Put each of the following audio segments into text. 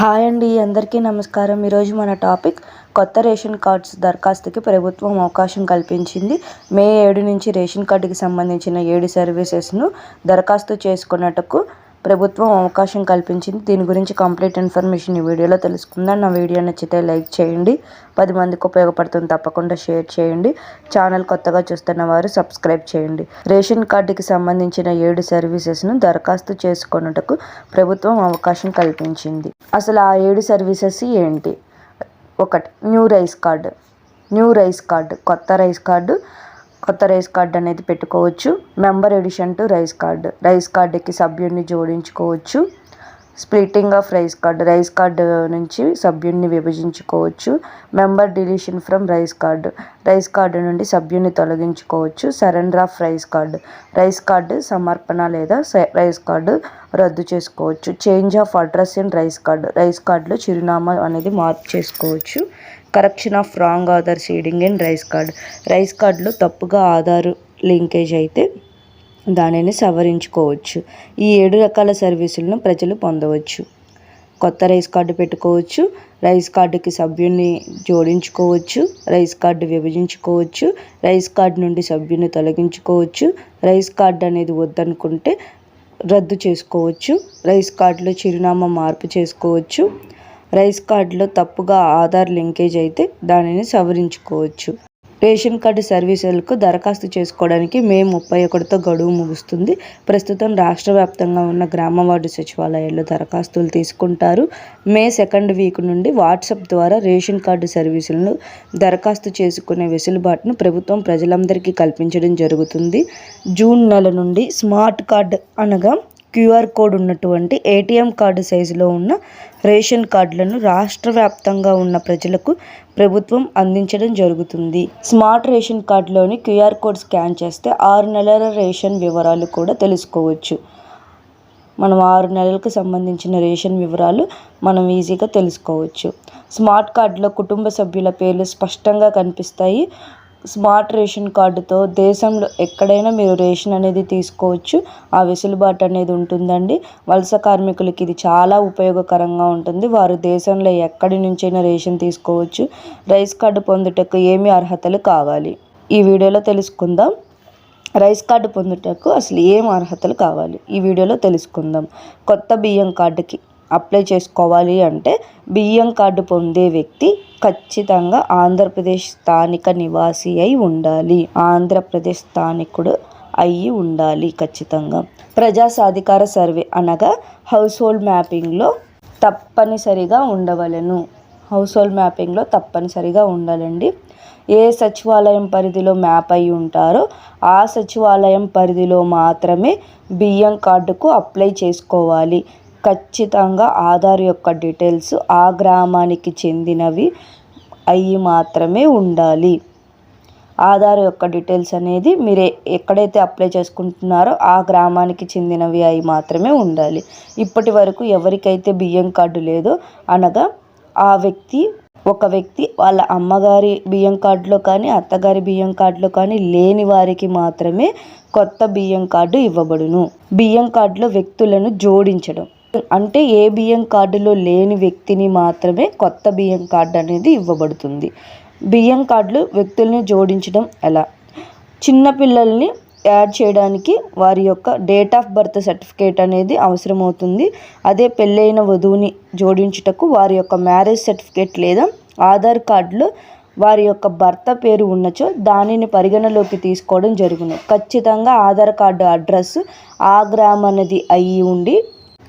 Hi అండి అందరికీ నమస్కారం. ఈరోజు మన టాపిక్ కొత్త రేషన్ కార్డ్స్ దరఖాస్తుకి ప్రభుత్వం అవకాశం కల్పించింది. మే ఏడు నుంచి రేషన్ కార్డుకి సంబంధించిన ఏడు సర్వీసెస్ను దరఖాస్తు చేసుకున్నట్టుకు ప్రభుత్వం అవకాశం కల్పించింది. దీని గురించి కంప్లీట్ ఇన్ఫర్మేషన్ ఈ వీడియోలో తెలుసుకుందాం. నా వీడియో నచ్చితే లైక్ చేయండి. పది మందికి ఉపయోగపడుతుంది తప్పకుండా షేర్ చేయండి. ఛానల్ కొత్తగా చూస్తున్న వారు సబ్స్క్రైబ్ చేయండి. రేషన్ కార్డుకి సంబంధించిన ఏడు సర్వీసెస్ను దరఖాస్తు చేసుకొనుటకు ప్రభుత్వం అవకాశం కల్పించింది. అసలు ఆ ఏడు సర్వీసెస్ ఏంటి? ఒకటి new rice card. New rice card కొత్త రైస్ కార్డు కొత్త రైస్ కార్డ్ అనేది పెట్టుకోవచ్చు. Member addition to rice card. Rice కార్డుకి సభ్యుడిని జోడించుకోవచ్చు. Splitting of rice card. Rice card నుంచి సభ్యుడిని విభజించుకోవచ్చు. Member deletion from rice card. Rice card నుండి సభ్యుని తొలగించుకోవచ్చు. Surrender of rice card. Rice card సమర్పణ లేదా రైస్ కార్డు రద్దు చేసుకోవచ్చు. Change of address in rice card. Rice కార్డులో చిరునామా అనేది మార్పు చేసుకోవచ్చు. Correction of wrong Aadhaar seeding in rice card rice కార్డులో తప్పుగా ఆధార్ లింకేజ్ అయితే దానిని సవరించుకోవచ్చు. ఈ ఏడు రకాల సర్వీసులను ప్రజలు పొందవచ్చు. కొత్త రైస్ కార్డు పెట్టుకోవచ్చు. రైస్ కార్డుకి సభ్యుని జోడించుకోవచ్చు. రైస్ కార్డు విభజించుకోవచ్చు. రైస్ కార్డు నుండి సభ్యుని తొలగించుకోవచ్చు. రైస్ కార్డు అనేది వద్దనుకుంటే రద్దు చేసుకోవచ్చు. రైస్ కార్డులో చిరునామా మార్పు చేసుకోవచ్చు. రైస్ కార్డులో తప్పుగా ఆధార్ లింకేజ్ అయితే దానిని సవరించుకోవచ్చు. రేషన్ కార్డు సర్వీసులకు దరఖాస్తు చేసుకోవడానికి మే ముప్పై ఒకటితో గడువు ముగుస్తుంది. ప్రస్తుతం రాష్ట్ర వ్యాప్తంగా ఉన్న గ్రామ వార్డు సచివాలయాల్లో దరఖాస్తులు తీసుకుంటారు. మే సెకండ్ వీక్ నుండి వాట్సాప్ ద్వారా రేషన్ కార్డు సర్వీసులను దరఖాస్తు చేసుకునే వెసులుబాటును ప్రభుత్వం ప్రజలందరికీ కల్పించడం జరుగుతుంది. జూన్ నెల నుండి స్మార్ట్ కార్డ్ అనగా క్యూఆర్ కోడ్ ఉన్నటువంటి ఏటీఎం కార్డు సైజులో ఉన్న రేషన్ కార్డులను రాష్ట్ర వ్యాప్తంగా ఉన్న ప్రజలకు ప్రభుత్వం అందించడం జరుగుతుంది. స్మార్ట్ రేషన్ కార్డులోని క్యూఆర్ కోడ్ స్కాన్ చేస్తే ఆరు నెలల రేషన్ వివరాలు కూడా తెలుసుకోవచ్చు. మనం ఆరు నెలలకు సంబంధించిన రేషన్ వివరాలు మనం ఈజీగా తెలుసుకోవచ్చు. స్మార్ట్ కార్డులో కుటుంబ సభ్యుల పేర్లు స్పష్టంగా కనిపిస్తాయి. స్మార్ట్ రేషన్ కార్డుతో దేశంలో ఎక్కడైనా మీరు రేషన్ అనేది తీసుకోవచ్చు. ఆ వెసులుబాటు అనేది ఉంటుందండి. వలస కార్మికులకి ఇది చాలా ఉపయోగకరంగా ఉంటుంది. వారు దేశంలో ఎక్కడి నుంచైనా రేషన్ తీసుకోవచ్చు. రైస్ కార్డు పొందుటకు ఏమి అర్హతలు కావాలి? ఈ వీడియోలో తెలుసుకుందాం. రైస్ కార్డు పొందుటకు అసలు ఏం అర్హతలు కావాలి? ఈ వీడియోలో తెలుసుకుందాం. కొత్త బియ్యం కార్డుకి అప్లై చేసుకోవాలి అంటే బియ్యం కార్డు పొందే వ్యక్తి ఖచ్చితంగా ఆంధ్రప్రదేశ్ స్థానిక నివాసి అయి ఉండాలి. ఆంధ్రప్రదేశ్ స్థానికుడు అయి ఉండాలి ఖచ్చితంగా. ప్రజా సాధికార సర్వే అనగా హౌస్ హోల్డ్ మ్యాపింగ్లో తప్పనిసరిగా ఉండవలను. హౌస్ హోల్డ్ మ్యాపింగ్లో తప్పనిసరిగా ఉండాలండి. ఏ సచివాలయం పరిధిలో మ్యాప్ అయి ఉంటారో ఆ సచివాలయం పరిధిలో మాత్రమే బియ్యం కార్డుకు అప్లై చేసుకోవాలి. ఖచ్చితంగా ఆధార్ యొక్క డీటెయిల్స్ ఆ గ్రామానికి చెందినవి అవి మాత్రమే ఉండాలి. ఆధార్ యొక్క డీటెయిల్స్ అనేది మీరు ఎక్కడైతే అప్లై చేసుకుంటున్నారో ఆ గ్రామానికి చెందినవి అవి మాత్రమే ఉండాలి. ఇప్పటి వరకు ఎవరికైతే బియ్యం కార్డు లేదో అనగా ఆ వ్యక్తి ఒక వ్యక్తి వాళ్ళ అమ్మగారి బియ్యం కార్డులో కానీ అత్తగారి బియ్యం కార్డులో కానీ లేని వారికి మాత్రమే కొత్త బియ్యం కార్డు ఇవ్వబడును. బియ్యం కార్డులో వ్యక్తులను జోడించడం. అంటే ఏ బియ్యం కార్డులో లేని వ్యక్తిని మాత్రమే కొత్త బియ్యం కార్డు అనేది ఇవ్వబడుతుంది. బియ్యం కార్డులు వ్యక్తుల్ని జోడించడం ఎలా? చిన్నపిల్లల్ని యాడ్ చేయడానికి వారి యొక్క డేట్ ఆఫ్ బర్త్ సర్టిఫికేట్ అనేది అవసరమవుతుంది. అదే పెళ్ళైన వధువుని జోడించుటకు వారి యొక్క మ్యారేజ్ సర్టిఫికేట్ లేదా ఆధార్ కార్డులో వారి యొక్క భర్త పేరు ఉన్నచో దానిని పరిగణలోకి తీసుకోవడం జరుగును. ఖచ్చితంగా ఆధార్ కార్డు అడ్రస్ ఆ అనేది అయి ఉండి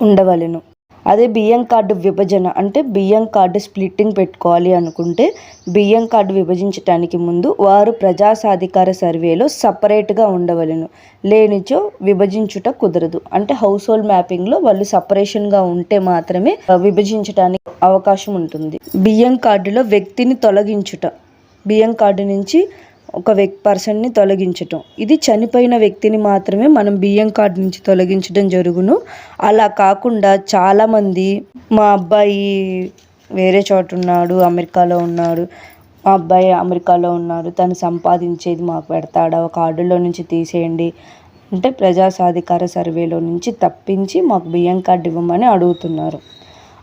ఉండవలెను. అదే బియ్యం కార్డు విభజన అంటే బియ్యం కార్డు స్ప్లిట్టింగ్ పెట్టుకోవాలి అనుకుంటే బియ్యం కార్డు విభజించటానికి ముందు వారు ప్రజా సాధికార సర్వేలో సపరేట్గా ఉండవలను. లేనిచో విభజించుట కుదరదు. అంటే హౌస్ హోల్డ్ మ్యాపింగ్లో వాళ్ళు సపరేషన్గా ఉంటే మాత్రమే విభజించడానికి అవకాశం ఉంటుంది. బియ్యం కార్డులో వ్యక్తిని తొలగించుట. బియ్యం కార్డు నుంచి ఒక వ్యక్తి పర్సన్ని తొలగించటం. ఇది చనిపోయిన వ్యక్తిని మాత్రమే మనం బియ్యం కార్డు నుంచి తొలగించడం జరుగును. అలా కాకుండా చాలామంది మా అబ్బాయి వేరే చోట ఉన్నాడు అమెరికాలో ఉన్నాడు. మా అబ్బాయి అమెరికాలో ఉన్నాడు. తను సంపాదించేది మాకు పెడతాడా? ఒక కార్డులో నుంచి తీసేయండి. అంటే ప్రజా సాధికార సర్వేలో నుంచి తప్పించి మాకు బియ్యం కార్డు ఇవ్వమని అడుగుతున్నారు.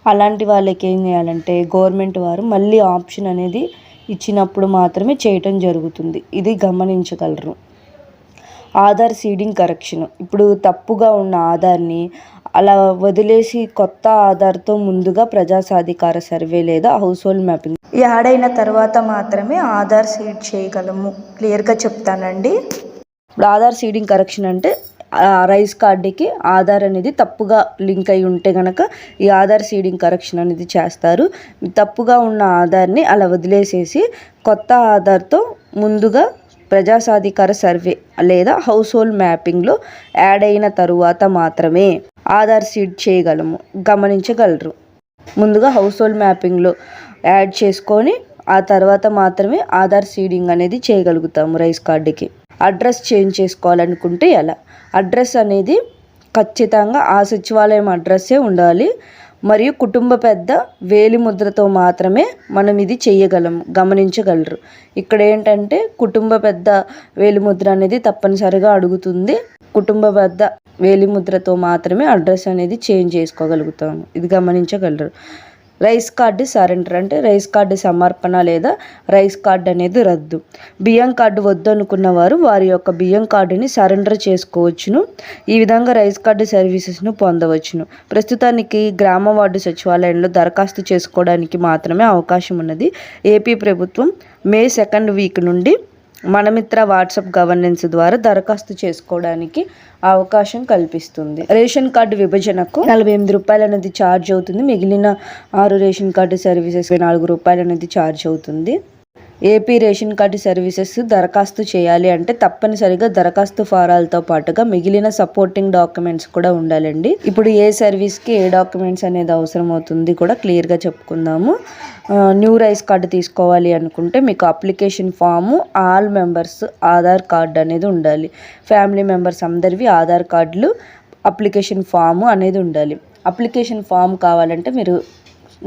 అలాంటి వాళ్ళకి ఏం చేయాలంటే గవర్నమెంట్ వారు మళ్ళీ ఆప్షన్ అనేది ఇచ్చినప్పుడు మాత్రమే చేయటం జరుగుతుంది. ఇది గమనించగలరు. Aadhaar seeding correction. ఇప్పుడు తప్పుగా ఉన్న ఆధార్ని అలా వదిలేసి కొత్త ఆధార్తో ముందుగా ప్రజా సాధికార సర్వే లేదా హౌస్ హోల్డ్ మ్యాపింగ్. యాడ్ అయిన తర్వాత మాత్రమే ఆధార్ సీడ్ చేయగలము. క్లియర్గా చెప్తానండి. ఇప్పుడు ఆధార్ సీడింగ్ కరెక్షన్ అంటే రైస్ కార్డుకి ఆధార్ అనేది తప్పుగా లింక్ అయి ఉంటే కనుక ఈ ఆధార్ సీడింగ్ కరెక్షన్ అనేది చేస్తారు. తప్పుగా ఉన్న ఆధార్ని అలా వదిలేసేసి కొత్త ఆధార్తో ముందుగా ప్రజాసాధికార సర్వే లేదా హౌస్ హోల్డ్ మ్యాపింగ్లో యాడ్ అయిన తరువాత మాత్రమే ఆధార్ సీడ్ చేయగలము గమనించగలరు. ముందుగా హౌస్ హోల్డ్ మ్యాపింగ్లో యాడ్ చేసుకొని ఆ తర్వాత మాత్రమే ఆధార్ సీడింగ్ అనేది చేయగలుగుతాము రైస్ కార్డుకి. అడ్రస్ చేంజ్ చేసుకోవాలనుకుంటే ఎలా? అడ్రస్ అనేది ఖచ్చితంగా ఆ సచివాలయం అడ్రస్సే ఉండాలి. మరియు కుటుంబ పెద్ద వేలిముద్రతో మాత్రమే మనం ఇది చేయగలం గమనించగలరు. ఇక్కడ ఏంటంటే కుటుంబ పెద్ద వేలిముద్ర అనేది తప్పనిసరిగా అడుగుతుంది. కుటుంబ పెద్ద వేలిముద్రతో మాత్రమే అడ్రస్ అనేది చేంజ్ చేసుకోగలుగుతాము. ఇది గమనించగలరు. రైస్ కార్డు సరెండర్ అంటే రైస్ కార్డు సమర్పణ లేదా రైస్ కార్డు అనేది రద్దు. బియ్యం కార్డు వద్దనుకున్న వారు వారి యొక్క బియ్యం కార్డుని సరెండర్ చేసుకోవచ్చును. ఈ విధంగా రైస్ కార్డు సర్వీసెస్ను పొందవచ్చును. ప్రస్తుతానికి గ్రామ వార్డు సచివాలయంలో దరఖాస్తు చేసుకోవడానికి మాత్రమే అవకాశం ఉన్నది. ఏపీ ప్రభుత్వం మే సెకండ్ వీక్ నుండి మనమిత్ర వాట్సాప్ గవర్నెన్స్ ద్వారా దరఖాస్తు చేసుకోవడానికి అవకాశం కల్పిస్తుంది. రేషన్ కార్డు విభజనకు నలభై ఎనిమిది రూపాయలు అనేది ఛార్జ్ అవుతుంది. మిగిలిన ఆరు రేషన్ కార్డు సర్వీసెస్ నాలుగు రూపాయలు అనేది ఛార్జ్ అవుతుంది. ఏపీ రేషన్ కార్డు సర్వీసెస్ దరఖాస్తు చేయాలి అంటే తప్పనిసరిగా దరఖాస్తు ఫారాలతో పాటుగా మిగిలిన సపోర్టింగ్ డాక్యుమెంట్స్ కూడా ఉండాలండి. ఇప్పుడు ఏ సర్వీస్కి ఏ డాక్యుమెంట్స్ అనేది అవసరం అవుతుంది కూడా క్లియర్గా చెప్పుకుందాము. న్యూ రైస్ కార్డు తీసుకోవాలి అనుకుంటే మీకు application form all members Aadhaar card అనేది ఉండాలి. ఫ్యామిలీ మెంబర్స్ అందరివి ఆధార్ కార్డులు అప్లికేషన్ ఫాము అనేది ఉండాలి. అప్లికేషన్ ఫామ్ కావాలంటే మీరు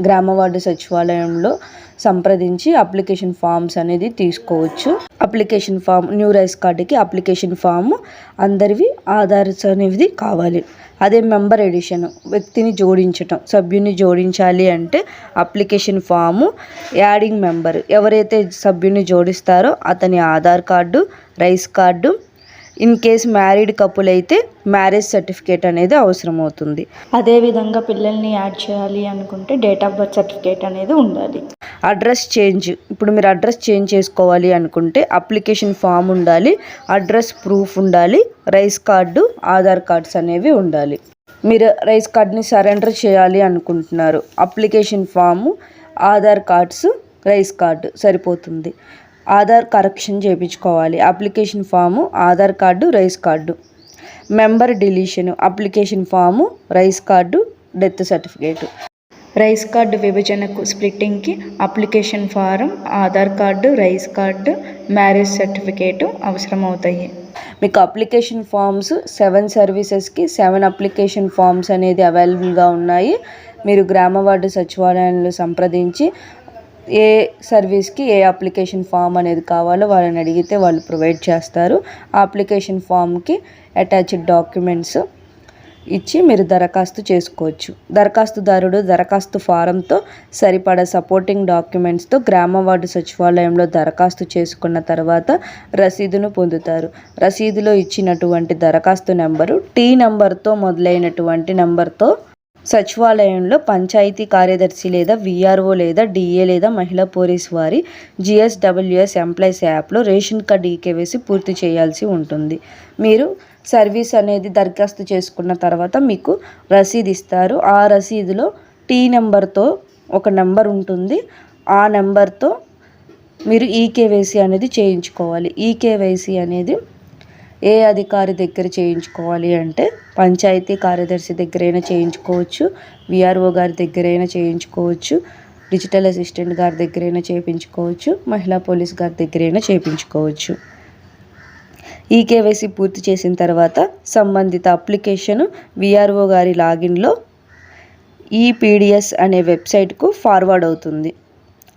గ్రామ వార్డు సచివాలయంలో సంప్రదించి అప్లికేషన్ ఫామ్స్ అనేది తీసుకోవచ్చు. అప్లికేషన్ ఫామ్ న్యూ రైస్ కార్డుకి అప్లికేషన్ ఫామ్ అందరివి ఆధార్స్ అనేది కావాలి. అదే మెంబర్ ఎడిషన్ వ్యక్తిని జోడించటం సభ్యుని జోడించాలి అంటే అప్లికేషన్ ఫాము యాడింగ్ మెంబర్ ఎవరైతే సభ్యుని జోడిస్తారో అతని Aadhaar card rice card in case married couple అయితే మ్యారేజ్ సర్టిఫికేట్ అనేది అవసరం అవుతుంది అదేవిధంగా పిల్లల్ని యాడ్ చేయాలి అనుకుంటే డేట్ ఆఫ్ బర్త్ సర్టిఫికేట్ అనేది ఉండాలి. అడ్రస్ చేంజ్ ఇప్పుడు మీరు అడ్రస్ చేంజ్ చేసుకోవాలి అనుకుంటే అప్లికేషన్ ఫామ్ ఉండాలి అడ్రస్ ప్రూఫ్ ఉండాలి రైస్ కార్డు ఆధార్ కార్డ్స్ అనేవి ఉండాలి. మీరు రైస్ కార్డ్ని సరెండర్ చేయాలి అనుకుంటున్నారు application form Aadhaar cards rice card సరిపోతుంది. ఆధార్ కరెక్షన్ చేయించుకోవాలి. Application form Aadhaar card rice card. Member deletion application form rice card death certificate. Rice card విభజనకు స్ప్లిట్టింగ్కి application form Aadhaar card rice card marriage certificate అవసరం అవుతాయి మీకు application forms seven సర్వీసెస్కి seven application forms అనేది అవైలబుల్గా ఉన్నాయి. మీరు గ్రామ వార్డు సచివాలయంలో సంప్రదించి ఏ సర్వీస్కి ఏ అప్లికేషన్ ఫామ్ అనేది కావాలో వాళ్ళని అడిగితే వాళ్ళు ప్రొవైడ్ చేస్తారు. ఆ అప్లికేషన్ ఫామ్కి అటాచ్డ్ డాక్యుమెంట్స్ ఇచ్చి మీరు దరఖాస్తు చేసుకోవచ్చు. దరఖాస్తుదారుడు దరఖాస్తు ఫారంతో సరిపడ సపోర్టింగ్ డాక్యుమెంట్స్తో గ్రామ వార్డు సచివాలయంలో దరఖాస్తు చేసుకున్న తర్వాత రసీదును పొందుతారు. రసీదులో ఇచ్చినటువంటి దరఖాస్తు నెంబరు టీ నెంబర్తో మొదలైనటువంటి నెంబర్తో సచివాలయంలో పంచాయతీ కార్యదర్శి లేదా విఆర్ఓ లేదా డిఏ లేదా మహిళా పోలీస్ వారి జిఎస్డబ్ల్యూఎస్ ఎంప్లాయీస్ యాప్లో రేషన్ కార్డ్ ఈకేవేసి పూర్తి చేయాల్సి ఉంటుంది. మీరు సర్వీస్ అనేది దరఖాస్తు చేసుకున్న తర్వాత మీకు రసీదు ఇస్తారు. ఆ రసీదులో టీ నెంబర్తో ఒక నెంబర్ ఉంటుంది. ఆ నెంబర్తో మీరు ఈకేవైసీ అనేది చేయించుకోవాలి. ఈకేవైసీ అనేది ఏ అధికారి దగ్గర చేయించుకోవాలి అంటే పంచాయతీ కార్యదర్శి దగ్గరైనా చేయించుకోవచ్చు విఆర్ఓ గారి దగ్గరైనా చేయించుకోవచ్చు డిజిటల్ అసిస్టెంట్ గారి దగ్గరైనా చేయించుకోవచ్చు మహిళా పోలీస్ గారి దగ్గరైనా చేయించుకోవచ్చు. ఈ కేవైసీ పూర్తి చేసిన తర్వాత సంబంధిత అప్లికేషన్ విఆర్ఓ గారి లాగిన్లో ఈపీడిఎస్ అనే వెబ్సైట్కు ఫార్వర్డ్ అవుతుంది.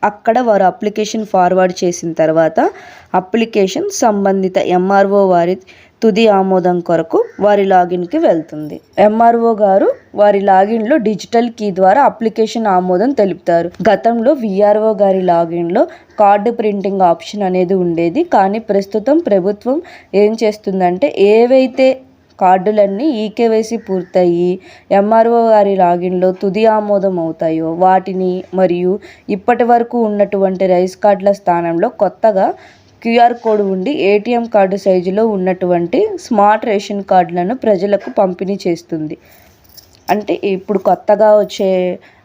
అక్కడ వారు అప్లికేషన్ ఫార్వర్డ్ చేసిన తర్వాత అప్లికేషన్ సంబంధిత ఎంఆర్ఓ వారి తుది ఆమోదం కొరకు వారి లాగిన్కి వెళ్తుంది. ఎంఆర్ఓ గారు వారి లాగిన్లో డిజిటల్ కీ ద్వారా అప్లికేషన్ ఆమోదం తెలుపుతారు. గతంలో విఆర్ఓ గారి లాగిన్లో కార్డు ప్రింటింగ్ ఆప్షన్ అనేది ఉండేది. కానీ ప్రస్తుతం ప్రభుత్వం ఏం చేస్తుందంటే ఏవైతే కార్డులన్నీ ఈకేవైసీ పూర్తయి ఎంఆర్ఓ గారి లాగిన్లో తుది ఆమోదం అవుతాయో వాటిని మరియు ఇప్పటి వరకు ఉన్నటువంటి రైస్ కార్డుల స్థానంలో కొత్తగా క్యూఆర్ కోడ్ ఉండి ఏటీఎం కార్డు సైజులో ఉన్నటువంటి స్మార్ట్ రేషన్ కార్డులను ప్రజలకు పంపిణీ చేస్తుంది. అంటే ఇప్పుడు కొత్తగా వచ్చే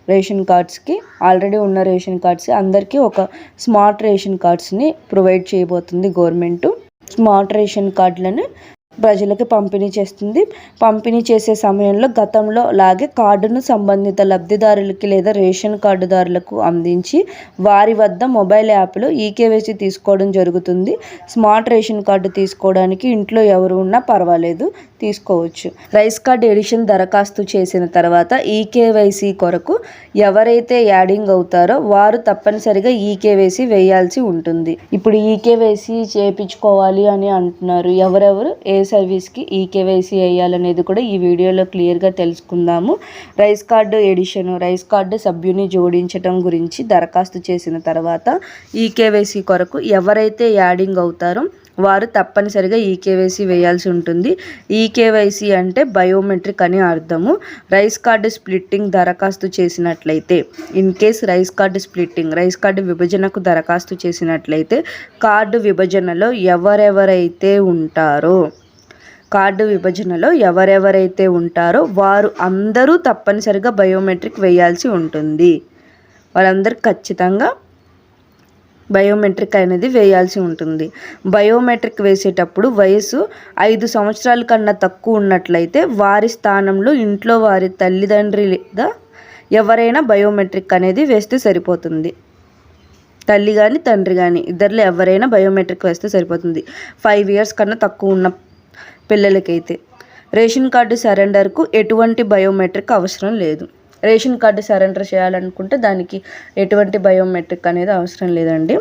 రేషన్ కార్డ్స్కి ఆల్రెడీ ఉన్న రేషన్ కార్డ్స్ అందరికీ ఒక స్మార్ట్ రేషన్ కార్డ్స్ని ప్రొవైడ్ చేయబోతుంది గవర్నమెంట్. స్మార్ట్ రేషన్ కార్డులను ప్రజలకు పంపిణీ చేస్తుంది. పంపిణీ చేసే సమయంలో గతంలో లాగే కార్డును సంబంధిత లబ్ధిదారులకి లేదా రేషన్ కార్డుదారులకు అందించి వారి వద్ద మొబైల్ యాప్లో ఈకేవైసీ తీసుకోవడం జరుగుతుంది. స్మార్ట్ రేషన్ కార్డు తీసుకోవడానికి ఇంట్లో ఎవరు ఉన్నా పర్వాలేదు తీసుకోవచ్చు. రైస్ కార్డ్ ఎడిషన్ దరఖాస్తు చేసిన తర్వాత ఈకేవైసీ కొరకు ఎవరైతే యాడింగ్ అవుతారో వారు తప్పనిసరిగా ఈకేవైసీ వేయాల్సి ఉంటుంది. ఇప్పుడు ఈకేవైసీ చేయించుకోవాలి అని అంటున్నారు. ఎవరెవరు? ఏ సర్వీస్కి ఈకేవైసీ వేయాలనేది కూడా ఈ వీడియోలో క్లియర్గా తెలుసుకుందాము. Rice card addition rice card సభ్యుని జోడించటం గురించి దరఖాస్తు చేసిన తర్వాత ఈకేవైసీ కొరకు ఎవరైతే యాడింగ్ అవుతారో వారు తప్పనిసరిగా ఈకేవైసీ వేయాల్సి ఉంటుంది. ఈకేవైసీ అంటే బయోమెట్రిక్ అని అర్థము. రైస్ కార్డు స్ప్లిట్టింగ్ దరఖాస్తు చేసినట్లయితే in case rice card splitting rice card విభజనకు దరఖాస్తు చేసినట్లయితే కార్డు విభజనలో ఎవరెవరైతే ఉంటారో కార్డు విభజనలో ఎవరెవరైతే ఉంటారో వారు అందరూ తప్పనిసరిగా బయోమెట్రిక్ వేయాల్సి ఉంటుంది. వారందరూ ఖచ్చితంగా బయోమెట్రిక్ అనేది వేయాల్సి ఉంటుంది. బయోమెట్రిక్ వేసేటప్పుడు వయసు ఐదు సంవత్సరాల కన్నా తక్కువ ఉన్నట్లయితే వారి స్థానంలో ఇంట్లో వారి తల్లిదండ్రి లేదా ఎవరైనా బయోమెట్రిక్ అనేది వేస్తే సరిపోతుంది. తల్లి కానీ తండ్రి కానీ ఇద్దరిలో ఎవరైనా బయోమెట్రిక్ వేస్తే సరిపోతుంది. ఫైవ్ ఇయర్స్ కన్నా తక్కువ ఉన్న పిల్లలకైతే రేషన్ కార్డు సరెండర్కు ఎటువంటి బయోమెట్రిక్ అవసరం లేదు. రేషన్ కార్డు సరెండర్ చేయాలనుకుంటే దానికి ఎటువంటి బయోమెట్రిక్ అనేది అవసరం లేదండి.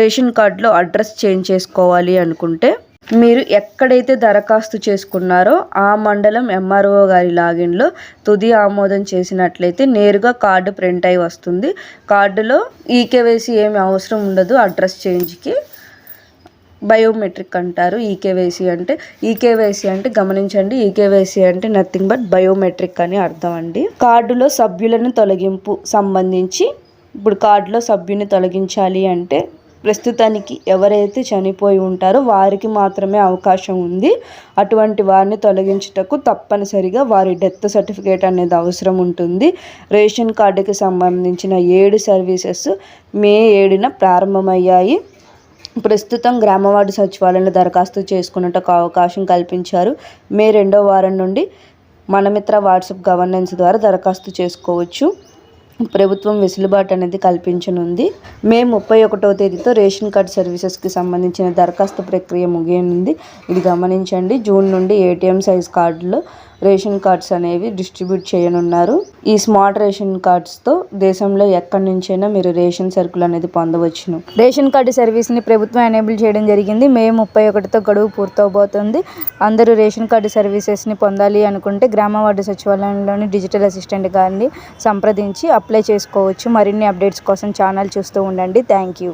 రేషన్ కార్డులో అడ్రస్ చేంజ్ చేసుకోవాలి అనుకుంటే మీరు ఎక్కడైతే దరఖాస్తు చేసుకున్నారో ఆ మండలం ఎంఆర్ఓ గారి లాగిన్లో తుది ఆమోదం చేసినట్లయితే నేరుగా కార్డు ప్రింట్ అయి వస్తుంది. కార్డులో ఈకేవైసీ ఏమి అవసరం ఉండదు అడ్రస్ చేంజ్కి. బయోమెట్రిక్ అంటారు. ఈకేవైసీ అంటే ఈకేవైసీ అంటే గమనించండి ఈకేవైసీ అంటే నథింగ్ బట్ బయోమెట్రిక్ అని అర్థం అండి. కార్డులో సభ్యులను తొలగింపు సంబంధించి ఇప్పుడు కార్డులో సభ్యుని తొలగించాలి అంటే ప్రస్తుతానికి ఎవరైతే చనిపోయి ఉంటారో వారికి మాత్రమే అవకాశం ఉంది. అటువంటి వారిని తొలగించుటకు తప్పనిసరిగా వారి డెత్ సర్టిఫికేట్ అనేది అవసరం ఉంటుంది. రేషన్ కార్డుకి సంబంధించిన ఏడు సర్వీసెస్ మే ఏడున ప్రారంభమయ్యాయి. ప్రస్తుతం గ్రామవార్డు సచివాలయంలో దరఖాస్తు చేసుకున్నట్టు అవకాశం కల్పించారు. మే రెండో వారం నుండి మనమిత్ర వాట్సాప్ గవర్నెన్స్ ద్వారా దరఖాస్తు చేసుకోవచ్చు. ప్రభుత్వం వెసులుబాటు అనేది కల్పించనుంది. మే ముప్పై ఒకటో తేదీతో రేషన్ కార్డ్ సర్వీసెస్కి సంబంధించిన దరఖాస్తు ప్రక్రియ ముగియనుంది. ఇది గమనించండి. జూన్ నుండి ఏటీఎం సైజ్ కార్డులో రేషన్ కార్డ్స్ అనేవి డిస్ట్రిబ్యూట్ చేయనున్నారు. ఈ స్మార్ట్ రేషన్ కార్డ్స్తో దేశంలో ఎక్కడి నుంచైనా మీరు రేషన్ సరుకులు అనేది పొందవచ్చును. రేషన్ కార్డు సర్వీస్ని ప్రభుత్వం ఎనేబుల్ చేయడం జరిగింది. మే ముప్పై ఒకటితో గడువు పూర్తవబోతుంది. అందరూ రేషన్ కార్డు సర్వీసెస్ని పొందాలి అనుకుంటే గ్రామ వార్డు సచివాలయంలోని డిజిటల్ అసిస్టెంట్ గారిని సంప్రదించి అప్లై చేసుకోవచ్చు. మరిన్ని అప్డేట్స్ కోసం ఛానల్ చూస్తూ ఉండండి. Thank you.